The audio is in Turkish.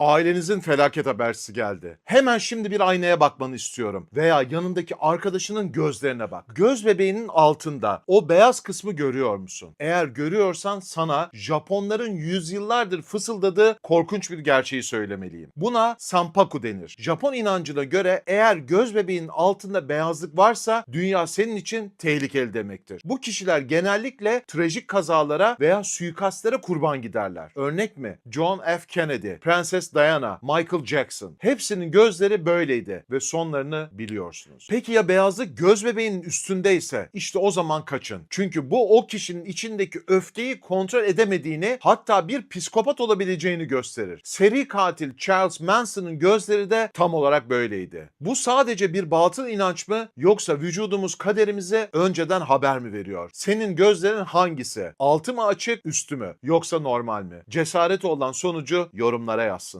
Ailenizin felaket habersi geldi. Hemen şimdi bir aynaya bakmanı istiyorum. Veya yanındaki arkadaşının gözlerine bak. Göz bebeğinin altında o beyaz kısmı görüyor musun? Eğer görüyorsan sana Japonların yüzyıllardır fısıldadığı korkunç bir gerçeği söylemeliyim. Buna sanpaku denir. Japon inancına göre eğer göz bebeğinin altında beyazlık varsa dünya senin için tehlikeli demektir. Bu kişiler genellikle trajik kazalara veya suikastlara kurban giderler. Örnek mi? John F. Kennedy, Prenses Diana, Michael Jackson. Hepsinin gözleri böyleydi ve sonlarını biliyorsunuz. Peki ya beyazlık göz bebeğinin üstündeyse işte o zaman kaçın. Çünkü bu o kişinin içindeki öfkeyi kontrol edemediğini hatta bir psikopat olabileceğini gösterir. Seri katil Charles Manson'ın gözleri de tam olarak böyleydi. Bu sadece bir batıl inanç mı yoksa vücudumuz kaderimize önceden haber mi veriyor? Senin gözlerin hangisi? Altı mı açık, üstü mü? Yoksa normal mi? Cesareti olan sonucu yorumlara yazsın.